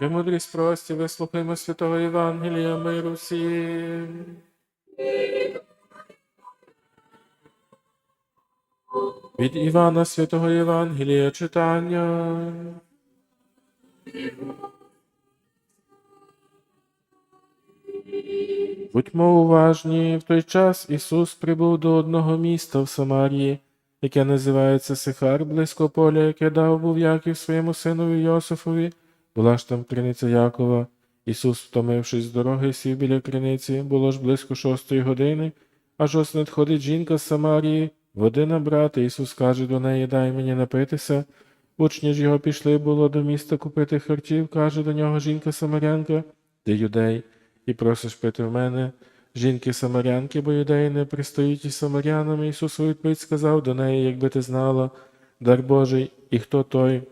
Премудрість прості, вислухаймо святого Євангелія, миру всім. Від Івана Святого Євангелія читання. Будьмо уважні, в той час Ісус прибув до одного міста в Самарії, яке називається Сихар, близько поля, яке дав був Яків своєму синові Йосифові. Була ж там криниця Якова. Ісус, втомившись з дороги, сів біля криниці, було ж близько шостої години, аж ось надходить жінка з Самарії, води набрати. Ісус каже до неї, дай мені напитися. Учні ж його пішли було до міста купити харчів, каже до нього жінка Самарянка, ти юдей, і просиш пити в мене. Жінки самарянки, бо юдеї не пристають із самарянами. Ісус у відповідь сказав до неї, якби ти знала, дар Божий, і хто той,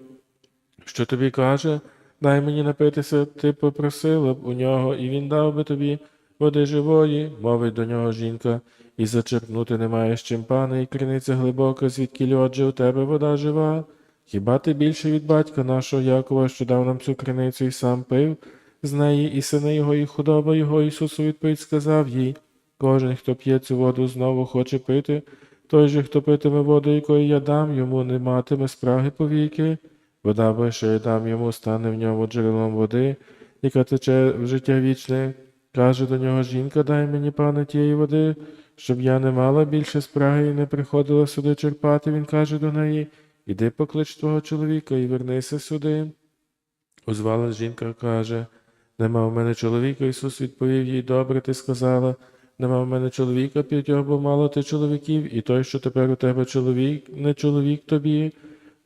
що тобі каже, дай мені напитися, ти попросила б у нього, і він дав би тобі води живої, мовить до нього жінка, і зачерпнути не маєш чим пане, і криниця глибока, звідки отже у тебе вода жива. Хіба ти більше від батька нашого Якова, що дав нам цю криницю і сам пив з неї, і сини його, і худоба його, Ісус у відповідь сказав їй, кожен, хто п'є цю воду, знову хоче пити, той же, хто питиме воду, якої я дам йому, не матиме спраги повіки. Вода, що я дам йому, стане в ньому джерелом води, яка тече в життя вічне. Каже до нього жінка, дай мені, пане, тієї води, щоб я не мала більше спраги і не приходила сюди черпати. Він каже до неї, іди поклич твого чоловіка і вернися сюди. Озвалась жінка, каже, нема в мене чоловіка. Ісус відповів їй, добре ти сказала, нема в мене чоловіка п'ятьох, бо мало ти чоловіків, і той, що тепер у тебе чоловік, не чоловік тобі.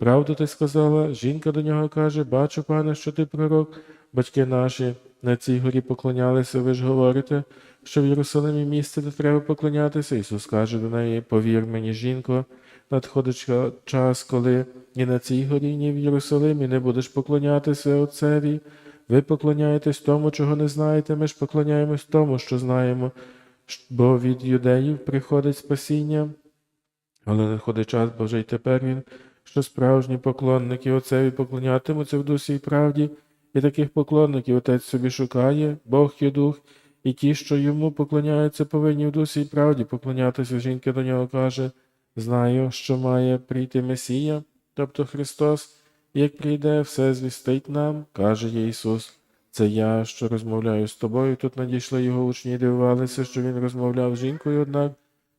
Правду ти сказала? Жінка до нього каже, бачу, пане, що ти пророк. Батьки наші на цій горі поклонялися, ви ж говорите, що в Єрусалимі місце, де треба поклонятися. Ісус каже до неї, повір мені, жінко, надходить час, коли ні на цій горі, ні в Єрусалимі не будеш поклонятися Отцеві. Ви поклоняєтесь тому, чого не знаєте, ми ж поклоняємось тому, що знаємо, бо від юдеїв приходить спасіння. Але надходить час, бо вже й тепер він, що справжні поклонники Отцеві поклонятимуться в дусі і правді, і таких поклонників Отець собі шукає, Бог є дух, і ті, що йому поклоняються, повинні в дусі і правді поклонятися. Жінка до нього каже, знаю, що має прийти Месія, тобто Христос, як прийде, все звістить нам, каже Ісус. Це я, що розмовляю з тобою. Тут надійшли його учні і дивувалися, що він розмовляв з жінкою, однак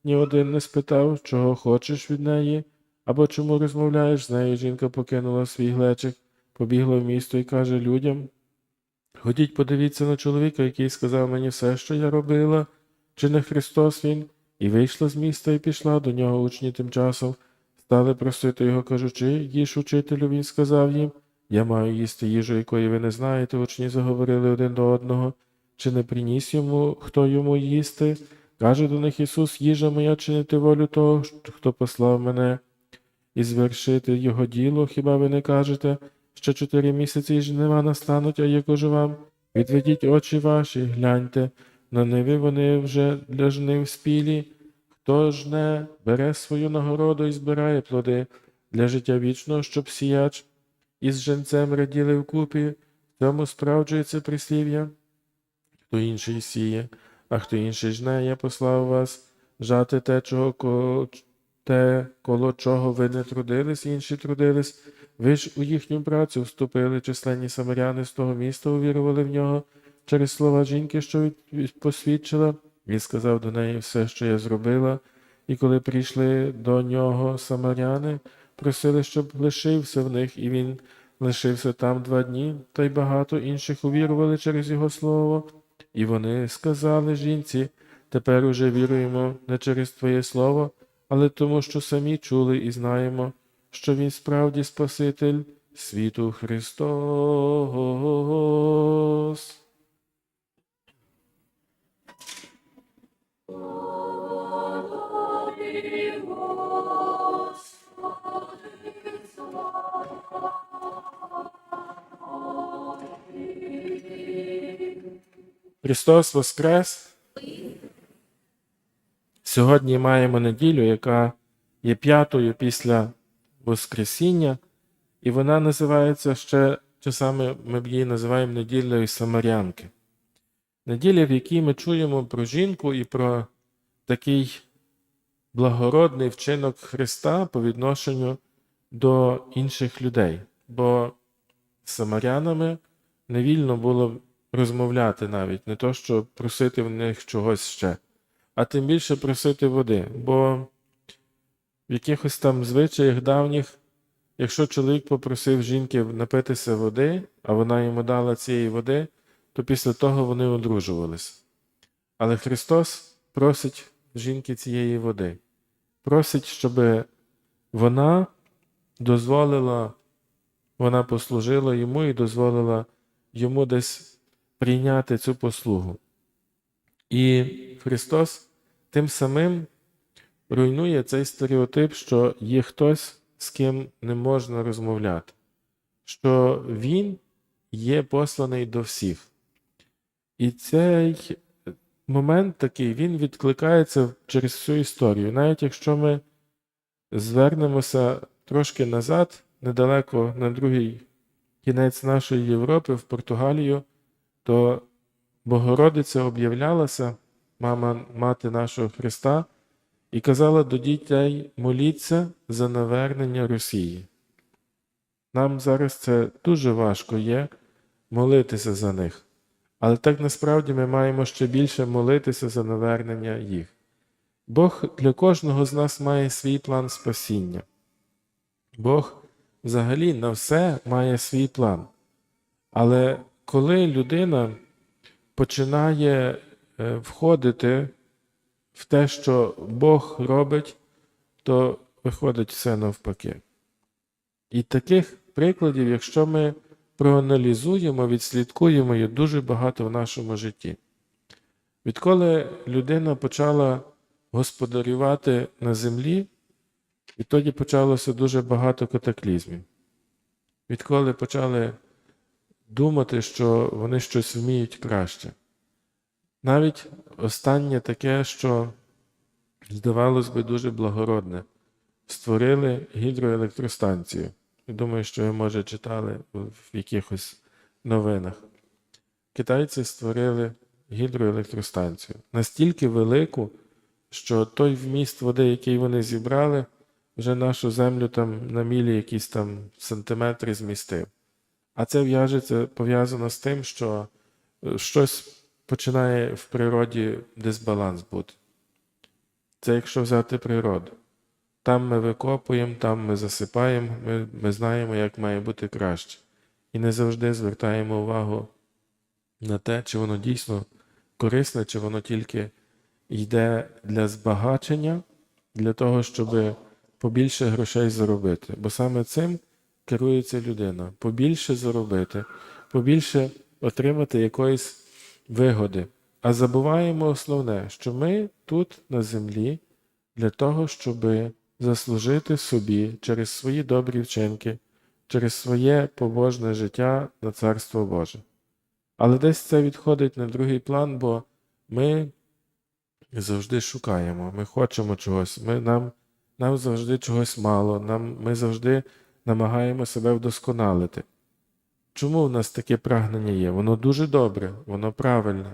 ні один не спитав, чого хочеш від неї, або чому розмовляєш з нею. Жінка покинула свій глечик, побігла в місто і каже людям Ходіть, подивіться на чоловіка, який сказав мені все, що я робила, чи не Христос він, і вийшла з міста і пішла до нього учні тим часом. Стали просити його, кажучи, їж учителю, він сказав їм, я маю їсти їжу, якої ви не знаєте. Учні заговорили один до одного, чи не приніс йому, хто йому їсти. Каже до них Ісус, їжа моя чинити волю того, хто послав мене, і звершити його діло, хіба ви не кажете, що чотири місяці жнива настануть, а я кажу вам, відведіть очі ваші, гляньте, на ниви вони вже для жнив спілі. Хто жне, бере свою нагороду і збирає плоди для життя вічного, щоб сіяч із женцем раділи вкупі, в цьому справджується прислів'я. Хто інший сіє, а хто інший жне, я послав вас жати те, чого, те, коло чого ви не трудились, інші трудились. Ви ж у їхню працю вступили, численні самаряни з того міста увірували в нього через слова жінки, що від- від- посвідчила. Він сказав до неї все, що я зробила, і коли прийшли до нього самаряни, просили, щоб лишився в них, і він лишився там два дні, та й багато інших увірували через його слово. І вони сказали жінці, тепер уже віруємо не через Твоє слово, але тому, що самі чули і знаємо, що Він справді Спаситель світу Христос. Христос Воскрес! Сьогодні маємо неділю, яка є п'ятою після Воскресіння, і вона називається ще часами ми її називаємо неділею Самарянки. Неділя, в якій ми чуємо про жінку і про такий благородний вчинок Христа по відношенню до інших людей. Бо з самарянами невільно було розмовляти навіть, не то, що просити в них чогось ще, а тим більше просити води. Бо в якихось там звичаях давніх, якщо чоловік попросив жінки напитися води, а вона йому дала цієї води, то після того вони одружувались. Але Христос просить жінки цієї води, просить, щоб вона дозволила, вона послужила йому і дозволила йому десь прийняти цю послугу. І Христос тим самим руйнує цей стереотип, що є хтось, з ким не можна розмовляти, що Він є посланий до всіх. І цей момент такий, він відкликається через всю історію. Навіть якщо ми звернемося трошки назад, недалеко на другий кінець нашої Європи, в Португалію, то Богородиця об'являлася, мама мати нашого Христа, і казала до дітей: моліться за навернення Росії. Нам зараз це дуже важко є молитися за них. Але так насправді ми маємо ще більше молитися за навернення їх. Бог для кожного з нас має свій план спасіння. Бог взагалі на все має свій план. Але коли людина починає е, входити в те, що Бог робить, то виходить все навпаки. І таких прикладів, якщо ми проаналізуємо, відслідкуємо, є дуже багато в нашому житті. Відколи людина почала господарювати на землі, відтоді почалося дуже багато катаклізмів. Відколи почали думати, що вони щось вміють краще. Навіть останнє таке, що, здавалось би, дуже благородне, створили гідроелектростанцію. Я думаю, що ви, може, читали в якихось новинах. Китайці створили гідроелектростанцію настільки велику, що той вміст води, який вони зібрали, вже нашу землю там на мілі якісь там сантиметри змістив. А це в'яжеться пов'язано з тим, що е, щось починає в природі дисбаланс бути. Це якщо взяти природу. Там ми викопуємо, там ми засипаємо, ми, ми знаємо, як має бути краще. І не завжди звертаємо увагу на те, чи воно дійсно корисне, чи воно тільки йде для збагачення, для того, щоб побільше грошей заробити. Бо саме цим керується людина: побільше заробити, побільше отримати якоїсь вигоди. А забуваємо основне, що ми тут на землі для того, щоби заслужити собі через свої добрі вчинки, через своє побожне життя на Царство Боже. Але десь це відходить на другий план, бо ми завжди шукаємо, ми хочемо чогось, ми, нам, нам завжди чогось мало, нам, ми завжди намагаємо себе вдосконалити. Чому в нас таке прагнення є? Воно дуже добре, воно правильне.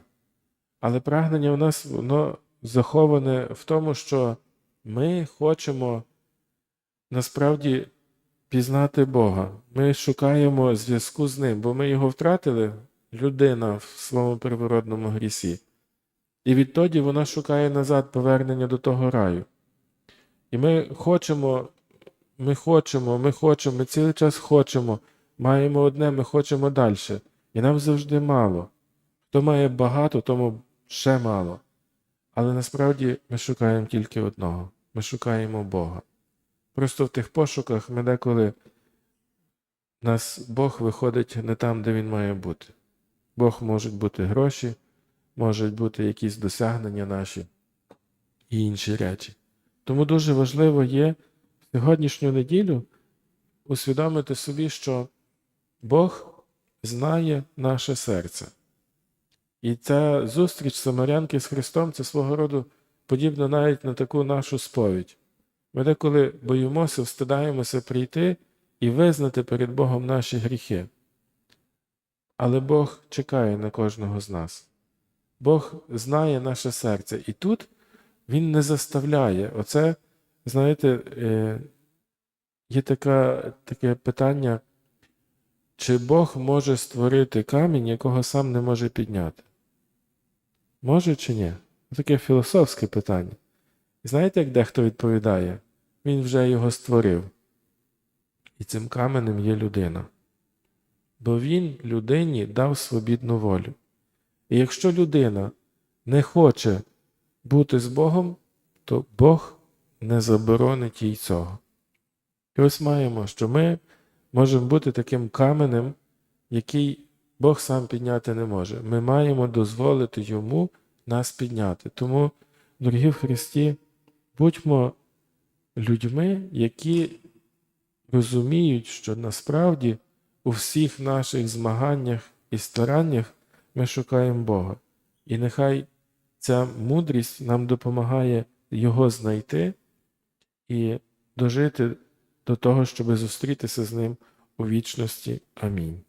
Але прагнення у нас воно заховане в тому, що ми хочемо насправді пізнати Бога. Ми шукаємо зв'язку з Ним, бо ми його втратили, людина в своєму первородному грісі. І відтоді вона шукає назад повернення до того раю. І ми хочемо, ми хочемо, ми хочемо, ми цілий час хочемо, маємо одне, ми хочемо далі. І нам завжди мало. Хто має багато, тому ще мало. Але насправді ми шукаємо тільки одного. Ми шукаємо Бога. Просто в тих пошуках ми деколи нас Бог виходить не там, де Він має бути. Бог можуть бути гроші, можуть бути якісь досягнення наші і інші речі. Тому дуже важливо є сьогоднішню неділю усвідомити собі, що Бог знає наше серце. І ця зустріч Самарянки з Христом це свого роду подібно навіть на таку нашу сповідь. Ми деколи боїмося, встидаємося прийти і визнати перед Богом наші гріхи. але Бог чекає на кожного з нас. Бог знає наше серце. І тут Він не заставляє. Оце, знаєте, е, є така, таке питання, чи Бог може створити камінь, якого сам не може підняти? Може чи ні? Таке філософське питання. Знаєте, як дехто відповідає? Він вже його створив. І цим каменем є людина. Бо він людині дав свобідну волю. І якщо людина не хоче бути з Богом, то Бог не заборонить їй цього. І ось маємо, що ми можемо бути таким каменем, який Бог сам підняти не може. Ми маємо дозволити йому нас підняти. Тому, дорогі в Христі, будьмо людьми, які розуміють, що насправді у всіх наших змаганнях і стараннях ми шукаємо Бога. І нехай ця мудрість нам допомагає Його знайти і дожити до того, щоб зустрітися з ним у вічності. Амінь.